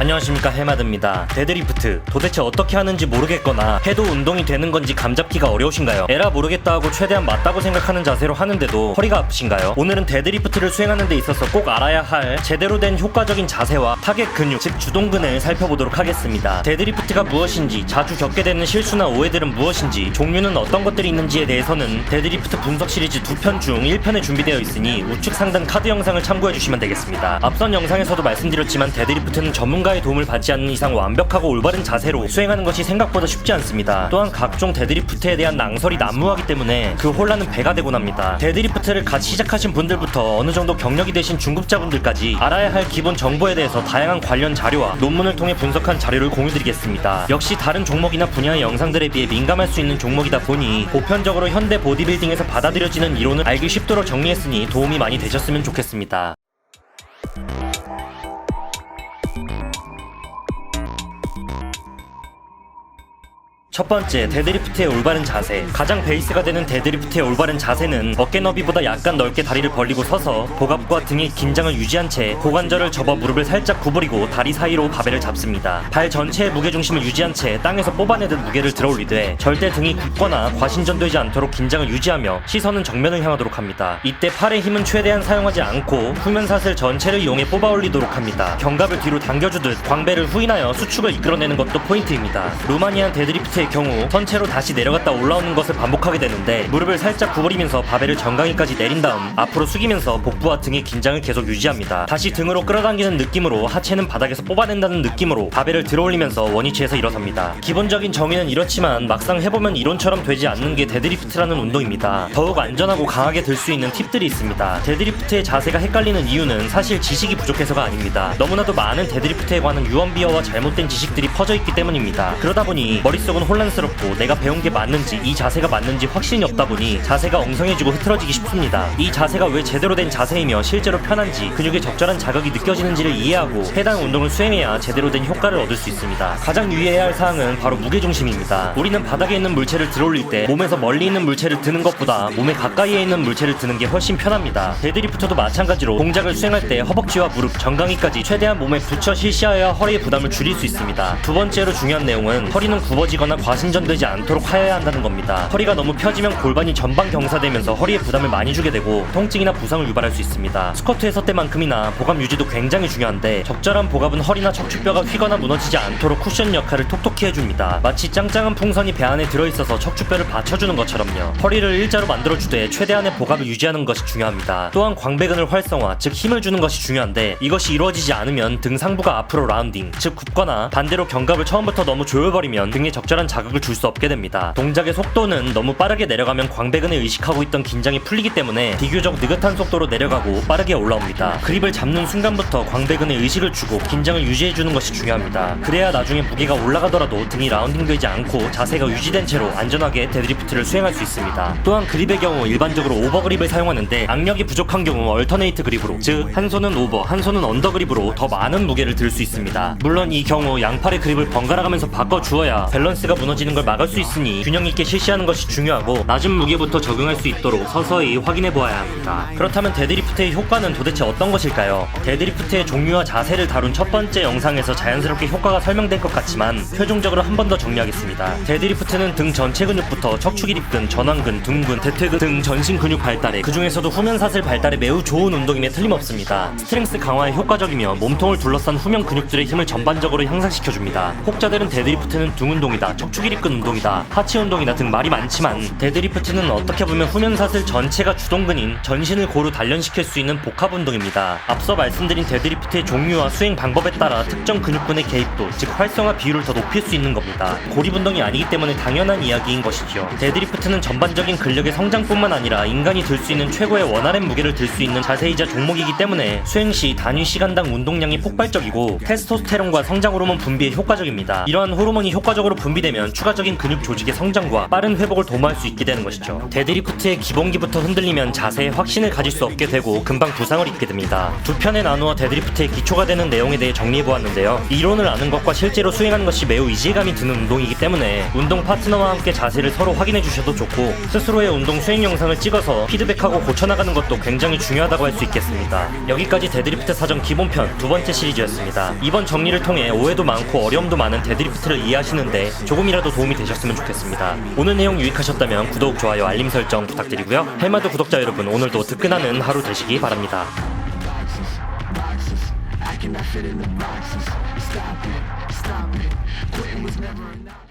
안녕하십니까 해마드입니다. 데드리프트 도대체 어떻게 하는지 모르겠거나 해도 운동이 되는 건지 감잡기가 어려우신가요? 에라 모르겠다 하고 최대한 맞다고 생각하는 자세로 하는데도 허리가 아프신가요? 오늘은 데드리프트를 수행하는 데 있어서 꼭 알아야 할 제대로 된 효과적인 자세와 타겟 근육 즉 주동근을 살펴보도록 하겠습니다. 데드리프트가 무엇인지 자주 겪게 되는 실수나 오해들은 무엇인지 종류는 어떤 것들이 있는지에 대해서는 데드리프트 분석 시리즈 두 편 중 1편에 준비되어 있으니 우측 상단 카드 영상을 참고해 주시면 되겠습니다. 앞선 영상에서도 말씀드렸지만 데드리프트는 전문가 의 도움을 받지 않는 이상 완벽하고 올바른 자세로 수행하는 것이 생각보다 쉽지 않습니다. 또한 각종 데드리프트에 대한 낭설이 난무하기 때문에 그 혼란은 배가 되곤 합니다. 데드리프트를 갓 시작하신 분들부터 어느 정도 경력이 되신 중급자분들까지 알아야 할 기본 정보에 대해서 다양한 관련 자료와 논문을 통해 분석한 자료를 공유드리겠습니다. 역시 다른 종목이나 분야의 영상들에 비해 민감할 수 있는 종목이다 보니 보편적으로 현대 보디빌딩에서 받아들여지는 이론을 알기 쉽도록 정리했으니 도움이 많이 되셨으면 좋겠습니다. 첫 번째, 데드리프트의 올바른 자세. 가장 베이스가 되는 데드리프트의 올바른 자세는 어깨 너비보다 약간 넓게 다리를 벌리고 서서 복압과 등의 긴장을 유지한 채 고관절을 접어 무릎을 살짝 구부리고 다리 사이로 바벨을 잡습니다. 발 전체의 무게중심을 유지한 채 땅에서 뽑아내듯 무게를 들어 올리되 절대 등이 굽거나 과신전되지 않도록 긴장을 유지하며 시선은 정면을 향하도록 합니다. 이때 팔의 힘은 최대한 사용하지 않고 후면사슬 전체를 이용해 뽑아 올리도록 합니다. 견갑을 뒤로 당겨주듯 광배를 후인하여 수축을 이끌어내는 것도 포인트입니다. 루마니안 데드리프트 의 경우 선체로 다시 내려갔다 올라오는 것을 반복하게 되는데 무릎을 살짝 구부리면서 바벨을 정강이까지 내린 다음 앞으로 숙이면서 복부와 등의 긴장을 계속 유지합니다. 다시 등으로 끌어당기는 느낌으로 하체는 바닥에서 뽑아낸다는 느낌으로 바벨을 들어올리면서 원위치에서 일어섭니다. 기본적인 정의는 이렇지만 막상 해보면 이론처럼 되지 않는 게 데드리프트라는 운동입니다. 더욱 안전하고 강하게 들 수 있는 팁들이 있습니다. 데드리프트의 자세가 헷갈리는 이유는 사실 지식이 부족해서가 아닙니다. 너무나도 많은 데드리프트에 관한 유언비어와 잘못된 지식들이 퍼져 있기 때문입니다. 그러다 보니 머릿속은 혼란스럽고 내가 배운 게 맞는지 이 자세가 맞는지 확신이 없다 보니 자세가 엉성해지고 흐트러지기 쉽습니다. 이 자세가 왜 제대로 된 자세이며 실제로 편한지 근육에 적절한 자극이 느껴지는지를 이해하고 해당 운동을 수행해야 제대로 된 효과를 얻을 수 있습니다. 가장 유의해야 할 사항은 바로 무게중심입니다. 우리는 바닥에 있는 물체를 들어올릴 때 몸에서 멀리 있는 물체를 드는 것보다 몸에 가까이에 있는 물체를 드는 게 훨씬 편합니다. 데드리프트도 마찬가지로 동작을 수행할 때 허벅지와 무릎, 정강이까지 최대한 몸에 붙여 실시하여야 허리의 부담을 줄일 수 있습니다. 두 번째로 중요한 내용은 허리는 굽어지거나 과신전되지 않도록 하여야 한다는 겁니다. 허리가 너무 펴지면 골반이 전방 경사되면서 허리에 부담을 많이 주게 되고 통증이나 부상을 유발할 수 있습니다. 스쿼트에 설 때만큼이나 복압 유지도 굉장히 중요한데 적절한 복압은 허리나 척추뼈가 휘거나 무너지지 않도록 쿠션 역할을 톡톡히 해줍니다. 마치 짱짱한 풍선이 배 안에 들어있어서 척추뼈를 받쳐주는 것처럼요. 허리를 일자로 만들어주되 최대한의 복압을 유지하는 것이 중요합니다. 또한 광배근을 활성화, 즉 힘을 주는 것이 중요한데 이것이 이루어지지 않으면 등 상부가 앞으로 라운딩, 즉 굽거나 반대로 견갑을 처음부터 너무 조여버리면 등에 적절한 자극을 줄 수 없게 됩니다. 동작의 속도는 너무 빠르게 내려가면 광배근에 의식하고 있던 긴장이 풀리기 때문에 비교적 느긋한 속도로 내려가고 빠르게 올라옵니다. 그립을 잡는 순간부터 광배근에 의식을 주고 긴장을 유지해주는 것이 중요합니다. 그래야 나중에 무게가 올라가더라도 등이 라운딩되지 않고 자세가 유지된 채로 안전하게 데드리프트를 수행할 수 있습니다. 또한 그립의 경우 일반적으로 오버 그립을 사용하는데 악력이 부족한 경우 얼터네이트 그립으로 즉 한 손은 오버, 한 손은 언더 그립으로 더 많은 무게를 들 수 있습니다. 물론 이 경우 양팔의 그립을 번갈아 가면서 바꿔 주어야 밸런스가 무너지는 걸 막을 수 있으니 균형 있게 실시하는 것이 중요하고 낮은 무게부터 적용할 수 있도록 서서히 확인해 보아야 합니다. 그렇다면 데드리프트의 효과는 도대체 어떤 것일까요? 데드리프트의 종류와 자세를 다룬 첫 번째 영상에서 자연스럽게 효과가 설명될 것 같지만 최종적으로 한 번 더 정리하겠습니다. 데드리프트는 등 전체 근육부터 척추 기립근, 전완근, 등근, 대퇴근 등 전신 근육 발달에 그 중에서도 후면 사슬 발달에 매우 좋은 운동임에 틀림없습니다. 스트렝스 강화에 효과적이며 몸통을 둘러싼 후면 근육들의 힘을 전반적으로 향상시켜 줍니다. 혹자들은 데드리프트는 등 운동이다, 기립근 운동이다, 하체 운동이다 등 말이 많지만 데드리프트는 어떻게 보면 후면 사슬 전체가 주동근인 전신을 고루 단련시킬 수 있는 복합 운동입니다. 앞서 말씀드린 데드리프트의 종류와 수행 방법에 따라 특정 근육군의 개입도, 즉 활성화 비율을 더 높일 수 있는 겁니다. 고립 운동이 아니기 때문에 당연한 이야기인 것이지요. 데드리프트는 전반적인 근력의 성장뿐만 아니라 인간이 들 수 있는 최고의 원활한 무게를 들 수 있는 자세이자 종목이기 때문에 수행 시 단위 시간당 운동량이 폭발적이고 테스토스테론과 성장 호르몬 분비에 효과적입니다. 이러한 호르몬이 효과적으로 분비되면 한다면 추가적인 근육 조직의 성장과 빠른 회복을 도모할 수 있게 되는 것이죠. 데드리프트의 기본기부터 흔들리면 자세에 확신을 가질 수 없게 되고 금방 부상을 입게 됩니다. 두 편에 나누어 데드리프트의 기초가 되는 내용에 대해 정리해 보았는데요. 이론을 아는 것과 실제로 수행하는 것이 매우 이질감이 드는 운동이기 때문에 운동 파트너와 함께 자세를 서로 확인해 주셔도 좋고 스스로의 운동 수행 영상을 찍어서 피드백하고 고쳐나가는 것도 굉장히 중요하다고 할 수 있겠습니다. 여기까지 데드리프트 사전 기본편 두 번째 시리즈였습니다. 이번 정리를 통해 오해도 많고 어려움도 많은 데드리프트를 이해하시는데 조금 이라도 도움이 되셨으면 좋겠습니다. 오늘 내용 유익하셨다면 구독, 좋아요, 알림 설정 부탁드리고요. 헬마드 구독자 여러분 오늘도 뜨끈하는 하루 되시기 바랍니다. Stop it, stop it. Quitting was never option.